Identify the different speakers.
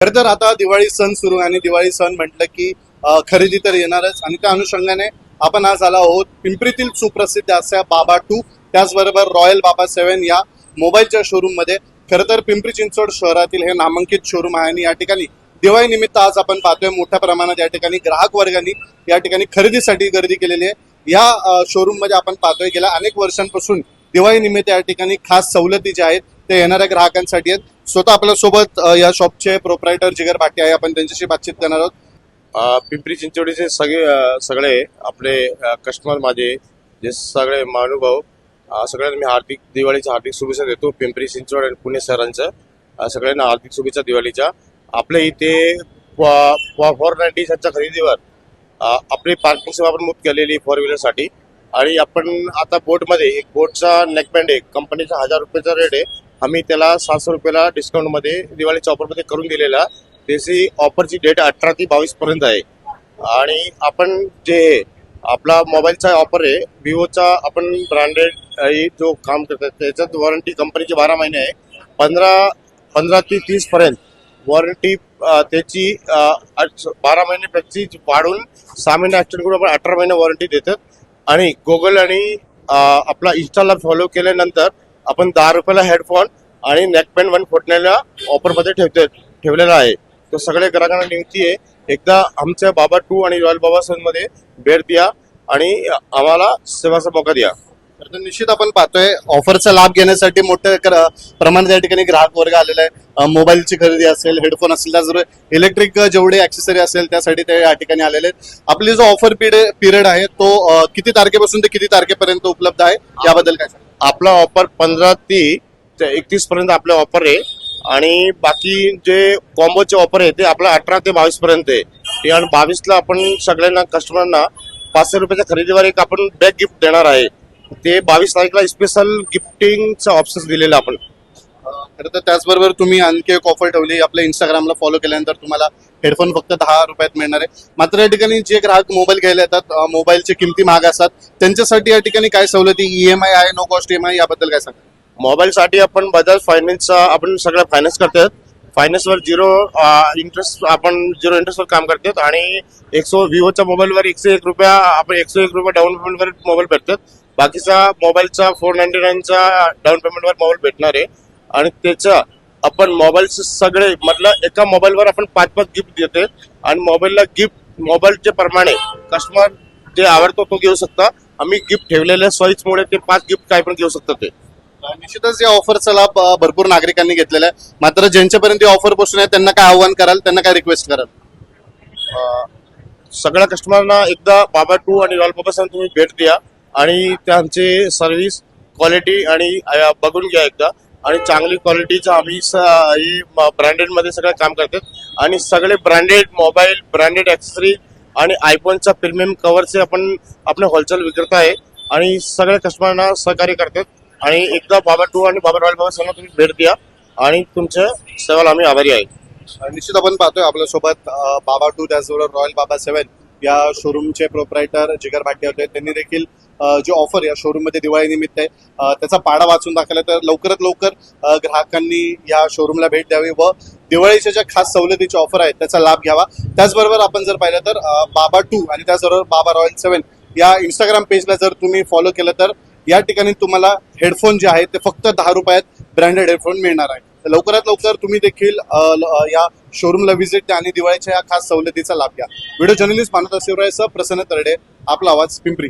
Speaker 1: खरं तर आता दिवाळी सण सुरू आहे आणि दिवाळी सण म्हटलं की खरेदी तर येणारच. आणि त्या अनुषंगाने आपण आज आला आहोत पिंपरीतील सुप्रसिद्ध अशा बाबा टू. त्याचबरोबर रॉयल बाबा सेवन या मोबाईलच्या शोरूममध्ये खर तर पिंपरी चिंचवड शहरातील हे नामांकित शोरूम आहे आणि या ठिकाणी दिवाळी निमित्त आज आपण पाहतोय मोठ्या प्रमाणात या ठिकाणी ग्राहक वर्गाने या ठिकाणी खरेदीसाठी गर्दी केलेली आहे. या शोरूममध्ये आपण पाहतोय गेल्या अनेक वर्षांपासून दिवाळी निमित्त या ठिकाणी खास सवलती ज्या आहेत ते येणाऱ्या ग्राहकांसाठी आहेत. स्वतः आपल्यासोबत या शॉपचे प्रोप्रायटर जिगर भाटे आहे. आपण त्यांच्याशी बातचीत करणार आहोत.
Speaker 2: पिंपरी चिंचवडीचे सगळे सगळे आपले कस्टमर माझे जे सगळे महानुभाव सगळ्यांना मी हार्दिक दिवाळीच्या हार्दिक शुभेच्छा देतो पिंपरी चिंचवड आणि पुणे शहरांचं सगळ्यांना हार्दिक शुभेच्छा दिवाळीच्या. आपल्या इथे फोर नाईन्टीच्या खरेदीवर आपली पार्किंग सेवा पण मुक्त केलेली फोर व्हीलरसाठी आणि आपण आता बोटमध्ये एक बोटचा नेकबँड आहे. कंपनीचा हजार रुपयाचा रेट आहे. आम्ही त्याला सातशे रुपयाला डिस्काउंटमध्ये दिवाळीच्या ऑफरमध्ये करून दिलेला. त्याची ऑफरची डेट अठरा ते बावीस पर्यंत आहे. आणि आपण जे आपला मोबाईलचा ऑफर आहे विवोचा आपण ब्रँडेड जो काम करतात त्याच्यात वॉरंटी कंपनीची बारा महिने आहे. पंधरा पंधरा ते तीसपर्यंत वॉरंटी त्याची बारा महिने बारा वाढून सहा महिने ऍक्शन करून आपण अठरा महिने वॉरंटी देतात. आणि गुगल आणि आपला इन्स्टाला फॉलो केल्यानंतर आपण दहा रुपयाला हेडफोन आणि नेकपॅन वन फुटण्याला ऑफरमध्ये ठेवतो ठेवलेला आहे. तो सगळ्या ग्राहकांना विनंती आहे. एकदा आमच्या बाबा टू आणि रॉयल बाबा सनमध्ये भेट द्या आणि आम्हाला सेवाचा मौका द्या.
Speaker 1: तर निश्चित आपण पाहतोय ऑफरचा लाभ घेण्यासाठी मोठ्या प्रमाणात या ठिकाणी ग्राहक वर्ग आलेला आहे. मोबाईलची खरेदी असेल हेडफोन असेल त्याचबरोबर इलेक्ट्रिक जेवढे ऍक्सेसरी असेल त्यासाठी ते या ठिकाणी आलेले आहेत. आपली जो ऑफर पिरियड आहे तो किती तारखेपासून ते किती तारखेपर्यंत उपलब्ध आहे? याबद्दल काय
Speaker 2: आपला ऑफर पंधरा ते एकतीस पर्यंत आपले ऑफर आहे. आणि बाकी जे कॉम्बोचे ऑफर आहे ते आपला अठरा ते बावीस पर्यंत आहे. आणि बावीसला आपण सगळ्यांना कस्टमरना पाचशे रुपयाच्या खरेदीवर एक आपण बॅग गिफ्ट देणार आहे. ते बावीस तारीखला स्पेशल गिफ्टिंगचा ऑप्शन दिलेला आपण.
Speaker 1: खरं तर त्याचबरोबर तुम्ही आणखी एक ऑफर ठेवली आपल्या इंस्टाग्रामला फॉलो केल्यानंतर तुम्हाला हेडफोन फक्त दहा रुपयात मिळणार आहे. मात्र या ठिकाणी जे ग्राहक मोबाईल घ्यायला येतात मोबाईलची किमती महाग असतात. त्यांच्यासाठी या ठिकाणी काय सवलती ईएमआय आहे नो कॉस्ट ईएमआय याबद्दल काय सांगा
Speaker 2: मोबाईलसाठी आपण बजाज फायनान्सचा आपण सगळं फायनान्स करतात फायनान्सवर झिरो इंटरेस्ट आपण झिरो इंटरेस्टवर काम करतात आणि एकशे विवोच्या मोबाईलवर एकशे एक रुपया आपण एकशे एक रुपया डाऊन पेमेंटवर मोबाईल भेटतात बाकीचा मोबाईलचा फोर नाईन्टी नाईनचा डाऊन पेमेंटवर मोबाईल भेटणार आहे. आणि त्याचं आपण मोबाईलचे सगळे म्हटलं एका मोबाईलवर आपण पाच पाच गिफ्ट देते आणि मोबाईलला गिफ्ट मोबाईलच्या प्रमाणे कस्टमर जे आवडतो तो घेऊ शकता. आम्ही गिफ्ट ठेवलेल्या सोयीचमुळे ते पाच गिफ्ट काय पण घेऊ शकतात ते.
Speaker 1: निश्चितच या ऑफरचा लाभ भरपूर नागरिकांनी घेतलेला आहे. मात्र ज्यांच्यापर्यंत ऑफर पोहोचून आहे त्यांना काय आव्हान कराल त्यांना काय रिक्वेस्ट कराल?
Speaker 2: सगळ्या कस्टमरना एकदा बाबा टू आणि रॉयल बाबा सांग तुम्ही भेट द्या. आणि त्यांचे सर्व्हिस क्वालिटी आणि बघून घ्या एकदा. आणि चांगली क्वालिटीचं आम्ही स- ही ब्रँडेडमध्ये सगळं काम करतात आणि सगळे ब्रँडेड मोबाईल ब्रँडेड ॲक्सेसरी आणि आयफोनचा प्रीमियम कवरचे आपण आपले होलसेल विक्रेता आहे. आणि सगळ्या कस्टमरना सहकार्य करतात आणि एकदा बाबा टू आणि बाबा रॉयल बाबा सांगा तुम्ही भेट द्या. आणि तुमच्या सेवाला आम्ही आभारी आहे.
Speaker 1: निश्चित आपण पाहतोय आपल्यासोबत बाबा टू त्याचबरोबर रॉयल बाबा सेवन या शोरूमचे प्रोप्रायटर जिगर भाटे होते. त्यांनी देखील जे ऑफर या शोरूममध्ये दिवाळीनिमित्त दिवाळी निमित्त आहे त्याचा पाडा वाचून दाखवला. तर लवकरात लवकर ग्राहकांनी या शोरूमला भेट द्यावी व दिवाळीच्या ज्या खास सवलतीचे ऑफर आहेत त्याचा लाभ घ्यावा. त्याचबरोबर आपण जर पाहिलं तर बाबा टू आणि त्याचबरोबर बाबा रॉयल सेवन या इंस्टाग्राम पेजला जर तुम्ही फॉलो केलं तर या ठिकाणी तुम्हाला हेडफोन जे आहेत ते फक्त दहा रुपयात ब्रँडेड हेडफोन मिळणार आहे लवकरात लवकर तुम्ही देखील या शोरूमला व्हिजिट द्या आणि दिवाळीच्या या खास सवलतीचा लाभ घ्या. व्हिडिओ जर्नलिस्ट मानता शिवराय सह प्रसन्न तरडे आपला आवाज पिंपरी.